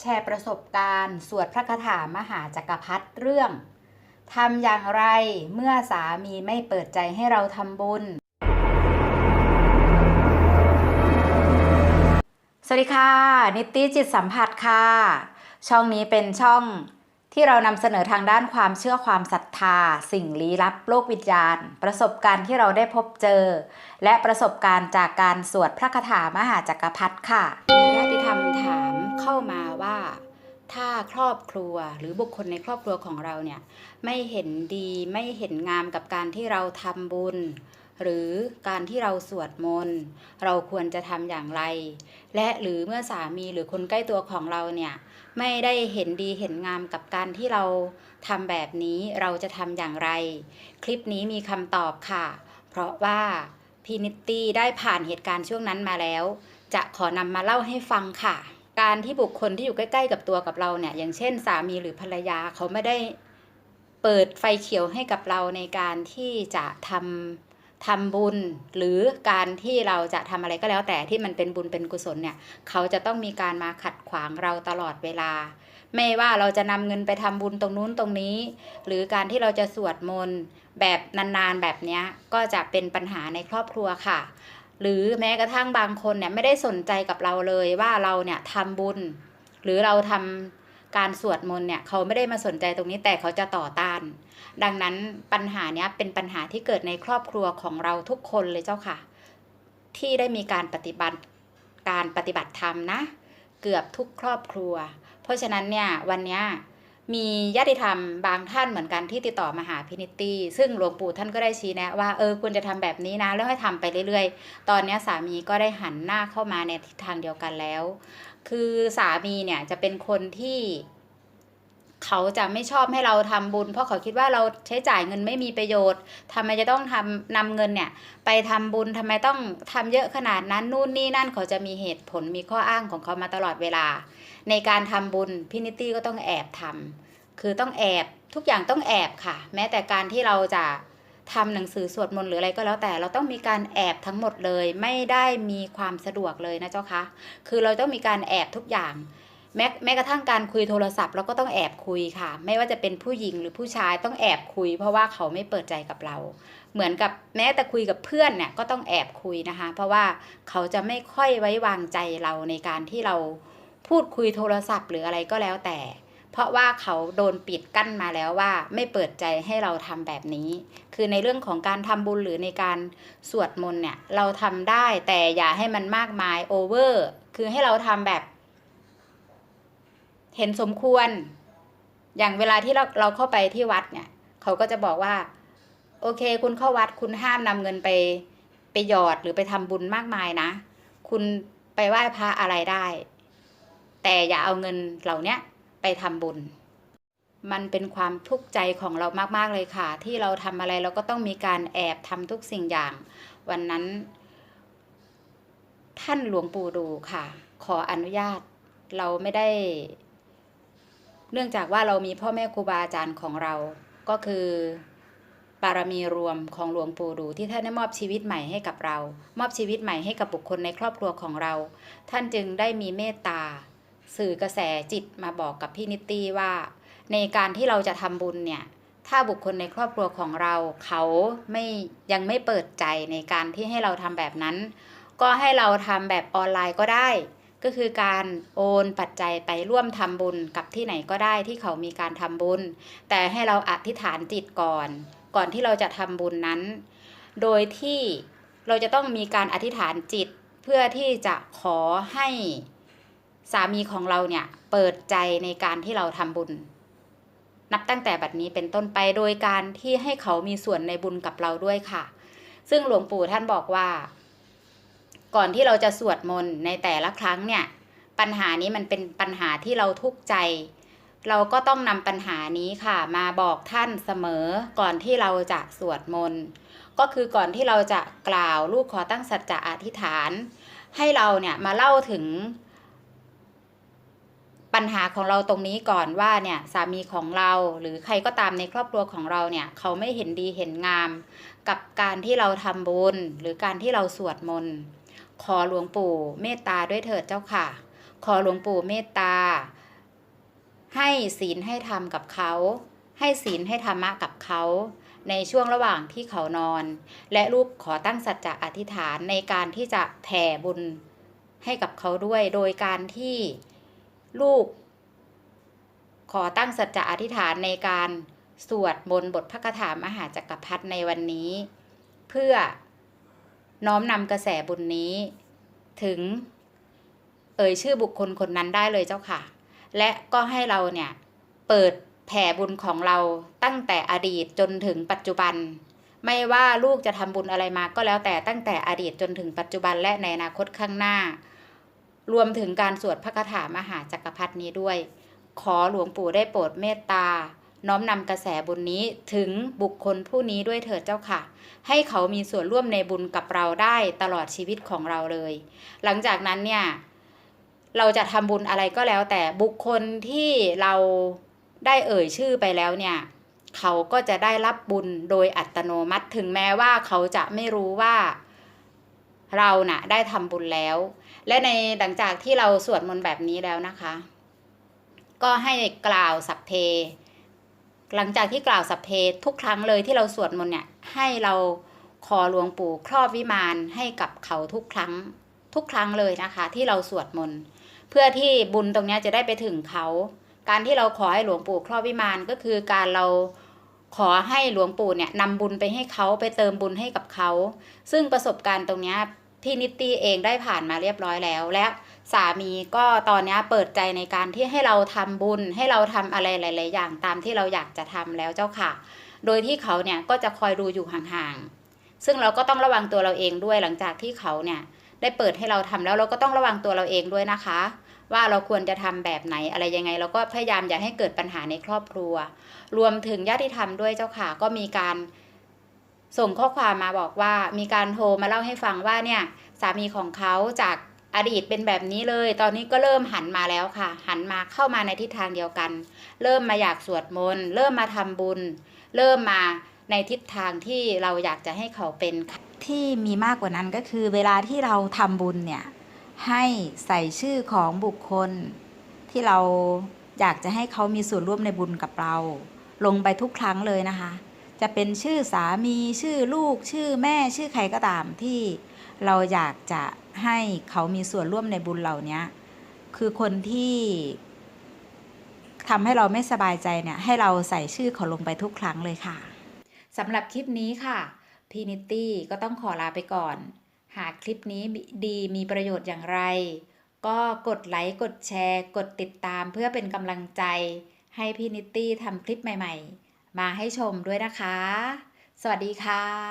แชร์ประสบการณ์ สวดพระคาถามหาจักรพรรดิเรื่องทำอย่างไรเมื่อสามีไม่เปิดใจให้เราทำบุญ สวัสดีค่ะ นิตตี้จิตสัมผัสค่ะ ช่องนี้เป็นช่องที่เรานำเสนอทางด้านความเชื่อความศรัทธา สิ่งลี้ลับโลกวิญญาณ ประสบการณ์ที่เราได้พบเจอ และประสบการณ์จากการสวดพระคาถามหาจักรพรรดิค่ะมีญาติธรรมถาม เข้ามาว่าถ้าครอบครัวหรือบุคคลในครอบครัวของเราเนี่ยไม่เห็นดีไม่เห็นงามกับการที่เราทำบุญ หรือการที่เราสวดมนต์เราควรจะทำอย่างไร และหรือเมื่อสามีหรือคนใกล้ตัวของเราเนี่ยไม่ได้เห็นดีเห็นงามกับการที่เราทำแบบนี้เราจะทำอย่างไร คลิปนี้มีคำตอบค่ะ เพราะว่าพี่นิตตี้ได้ผ่านเหตุการณ์ช่วงนั้นมาแล้ว จะขอนำมาเล่าให้ฟังค่ะ การที่บุคคลที่อยู่ใกล้ ๆ กับตัวกับเราเนี่ย อย่างเช่น สามีหรือภรรยาเขาไม่ได้เปิดไฟเขียวให้กับเราในการที่จะทำทำบุญหรือการที่เราจะทำอะไรก็แล้วแต่ที่มันเป็นบุญเป็นกุศลเนี่ย เขาจะต้องมีการมาขัดขวางเราตลอดเวลา ไม่ว่าเราจะนำเงินไปทำบุญตรงนู้นตรงนี้ หรือการที่เราจะสวดมนต์แบบนานๆแบบนี้ก็จะเป็นปัญหาในครอบครัวค่ะ หรือแม้กระทั่งบางคนเนี่ยไม่ได้สนใจกับเราเลยว่าเราเนี่ยทำบุญ หรือเราทำการสวดมนต์เนี่ยเขาไม่ได้มาสนใจตรงนี้แต่เขาจะต่อต้าน ดังนั้นปัญหาเนี้ยเป็นปัญหาที่เกิดในครอบครัวของเราทุกคนเลยเจ้าค่ะ ที่ได้มีการปฏิบัติการปฏิบัติธรรมนะ เกือบทุกครอบครัว เพราะฉะนั้นเนี่ยวันเนี้ย มีญาติธรรมบางท่านเหมือนกันที่ติดต่อมาหาพินิตตี้ซึ่งหลวงปู่ท่านก็ได้ชี้แนะว่าเออควรจะทำแบบนี้นะแล้วให้ทำไปเรื่อยๆ ตอนนี้สามีก็ได้หันหน้าเข้ามาในทิศทางเดียวกันแล้ว คือสามีเนี่ยจะเป็นคนที่เขาจะไม่ชอบให้เราทำบุญ เพราะเขาคิดว่าเราใช้จ่ายเงินไม่มีประโยชน์ทำไมจะต้องทำนำเงินเนี่ยไปทำบุญทำไมต้องทำเยอะขนาดนั้นนู่นนี่นั่นเขาจะมีเหตุผลมีข้ออ้างของเขามาตลอดเวลา ในการทำบุญพินิตตี้ก็ต้องแอบทำคือต้องแอบทุกอย่างต้องแอบค่ะ แม้แต่การที่เราจะทำหนังสือสวดมนต์หรืออะไรก็แล้วแต่เราต้องมีการแอบทั้งหมดเลย ไม่ได้มีความสะดวกเลยนะเจ้าคะคือเราต้องมีการแอบทุกอย่าง แม้แม้กระทั่งการคุยโทรศัพท์เราก็ต้องแอบคุยค่ะ ไม่ว่าจะเป็นผู้หญิงหรือผู้ชายต้องแอบคุย เพราะว่าเขาไม่เปิดใจกับเรา เหมือนกับแม้แต่คุยกับเพื่อนเนี่ยก็ต้องแอบคุยนะคะ เพราะว่าเขาจะไม่ค่อยไว้วางใจเราในการที่เรา พูดคุยโทรศัพท์หรืออะไรก็แล้วแต่ เพราะว่าเขาโดนปิดกั้นมาแล้วว่าไม่เปิดใจให้เราทำแบบนี้ คือในเรื่องของการทำบุญหรือในการสวดมนต์เนี่ยเราทำได้แต่อย่าให้มันมากมายโอเวอร์คือให้เราทำแบบ เห็นสมควร อย่างเวลาที่เราเราเข้าไปที่วัดเนี่ย เขาก็จะบอกว่า โอเค คุณเข้าวัดคุณห้ามนำเงินไปไปหยอดหรือไปทำบุญมากมายนะ คุณไปไหว้พระอะไรได้ แต่อย่าเอาเงินเหล่านี้ไปทำบุญ มันเป็นความทุกข์ใจของเรามากๆเลยค่ะ ที่เราทำอะไรเราก็ต้องมีการแอบทำทุกสิ่งอย่าง วันนั้น ท่านหลวงปู่ดูค่ะ ขออนุญาตเราไม่ได้ เนื่องจากว่าเรามีพ่อแม่ครูบาอาจารย์ของเราก็คือบารมีรวมของหลวงปู่ดูที่ท่านได้มอบชีวิตใหม่ให้กับเรา มอบชีวิตใหม่ให้กับบุคคลในครอบครัวของเรา ท่านจึงได้มีเมตตา สื่อกระแสจิตมาบอกกับพี่นิตตี้ว่า ในการที่เราจะทำบุญเนี่ย ถ้าบุคคลในครอบครัวของเราเขาไม่ยังไม่เปิดใจในการที่ให้เราทำแบบนั้น ก็ให้เราทำแบบออนไลน์ก็ได้ ก็คือการโอนปัจจัยไปร่วมทำบุญกับที่ไหนก็ได้ที่เขามีการทำบุญ แต่ให้เราอธิษฐานจิตก่อน ก่อนที่เราจะทำบุญนั้น โดยที่เราจะต้องมีการอธิษฐานจิตเพื่อที่จะขอให้ สามีของเราเนี่ยเปิดใจในการที่เราทำบุญ นับตั้งแต่บัดนี้เป็นต้นไปโดยการที่ให้เขามีส่วนในบุญกับเราด้วยค่ะ ซึ่งหลวงปู่ท่านบอกว่า ก่อนที่เราจะสวดมนต์ในแต่ละครั้งเนี่ย ปัญหานี้มันเป็นปัญหาที่เราทุกข์ใจ เราก็ต้องนำปัญหานี้ค่ะ มาบอกท่านเสมอก่อนที่เราจะสวดมนต์ก็คือก่อนที่เราจะกล่าวลูกขอตั้งสัจจะอธิษฐาน ให้เราเนี่ยมาเล่าถึง ปัญหาของเราตรงนี้ก่อนว่าเนี่ยสามีของเราหรือใครก็ตามในครอบครัวของเราเนี่ยเขาไม่เห็นดีเห็นงาม กับการที่เราทำบุญ หรือการที่เราสวดมนต์ขอหลวงปู่เมตตาด้วยเถิดเจ้าค่ะ ขอหลวงปู่เมตตา ให้ศีลให้ธรรมกับเขา ให้ศีลให้ธรรมะกับเขาในช่วงระหว่างที่เขานอน และลูกขอตั้งสัจจะอธิษฐานในการที่จะแผ่บุญให้กับเขาด้วย โดยการที่ ลูก ขอตั้งสัจจะอธิษฐานในการสวดมนต์บทพระคาถามหาจักรพรรดิในวันนี้ เพื่อน้อมนำกระแสบุญนี้ ถึง เอ่ยชื่อบุคคลคนนั้นได้เลยเจ้าค่ะ และก็ให้เราเนี่ยเปิดแผ่บุญของเราตั้งแต่อดีตจนถึงปัจจุบัน ไม่ว่าลูกจะทำบุญอะไรมาก็แล้วแต่ตั้งแต่อดีตจนถึงปัจจุบันและในอนาคตข้างหน้า รวมถึงการสวดพระคาถามหาจักรพรรดินี้ด้วย ขอหลวงปู่ได้โปรดเมตตา น้อมนำกระแสบุญนี้ถึงบุคคลผู้นี้ด้วยเถิดเจ้าค่ะ ให้เขามีส่วนร่วมในบุญกับเราได้ตลอดชีวิตของเราเลย หลังจากนั้นเนี่ยเราจะทำบุญอะไรก็แล้ว แต่บุคคลที่เราได้เอ่ยชื่อไปแล้วเนี่ยเขาก็จะได้รับบุญโดยอัตโนมัติถึงแม้ว่าเขาจะไม่รู้ว่า เราน่ะได้ทำบุญแล้ว และในหลังจากที่เราสวดมนต์แบบนี้แล้วนะคะ ก็ให้กล่าวสัพเพ หลังจากที่กล่าวสัพเพทุกครั้งเลยที่เราสวดมนต์เนี่ยให้เราขอหลวงปู่ครอบวิมานให้กับเขาทุกครั้งทุกครั้งเลยนะคะ ที่เราสวดมนต์เพื่อที่บุญตรงนี้จะได้ไปถึงเขา การที่เราขอให้หลวงปู่ครอบวิมานก็คือการเรา ขอให้หลวงปู่เนี่ยนำบุญไปให้เขาไปเติมบุญให้กับเขา ซึ่งประสบการณ์ตรงนี้พี่นิตตี้เองได้ผ่านมาเรียบร้อยแล้ว และสามีก็ตอนนี้เปิดใจในการที่ให้เราทำบุญ ให้เราทำอะไรหลาย ๆ อย่างตามที่เราอยากจะทำแล้วเจ้าค่ะ โดยที่เขาเนี่ยก็จะคอยดูอยู่ห่าง ๆ ซึ่งเราก็ต้องระวังตัวเราเองด้วยหลังจากที่เขาเนี่ยได้เปิดให้เราทำแล้วเราก็ต้องระวังตัวเราเองด้วยนะคะ ว่าเราควรจะทำแบบไหนอะไรยังไง เราก็พยายามอย่าให้เกิดปัญหาในครอบครัว รวมถึงญาติธรรมด้วยเจ้าค่ะ ก็มีการส่งข้อความมาบอกว่า มีการโทรมาเล่าให้ฟังว่าเนี่ยสามีของเขาจากอดีตเป็นแบบนี้เลย ตอนนี้ก็เริ่มหันมาแล้วค่ะ หันมาเข้ามาในทิศทางเดียวกัน เริ่มมาอยากสวดมนต์เริ่มมาทำบุญ เริ่มมาในทิศทางที่เราอยากจะให้เขาเป็นค่ะที่มีมากกว่านั้นก็คือ เวลาที่เราทำบุญเนี่ย ให้ใส่ชื่อของบุคคล ที่เราอยากจะให้เขามีส่วนร่วมในบุญกับเรา ลงไปทุกครั้งเลยนะคะ จะเป็นชื่อสามีชื่อลูก ชื่อแม่ชื่อใครก็ตามที่เราอยากจะให้เขามีส่วนร่วมในบุญเหล่านี้คือคนที่ทำให้เราไม่สบายใจเนี่ยให้เราใส่ชื่อเขาลงไปทุกครั้งเลยค่ะสำหรับคลิปนี้ค่ะพีนิตตี้ก็ต้องขอลาไปก่อน หากคลิปนี้ดีมีประโยชน์อย่างไร ก็กดไลค์กดแชร์ กดติดตามเพื่อเป็นกำลังใจ ให้พี่นิตตี้ทำคลิปใหม่ ๆ มาให้ชมด้วยนะคะ สวัสดีค่ะ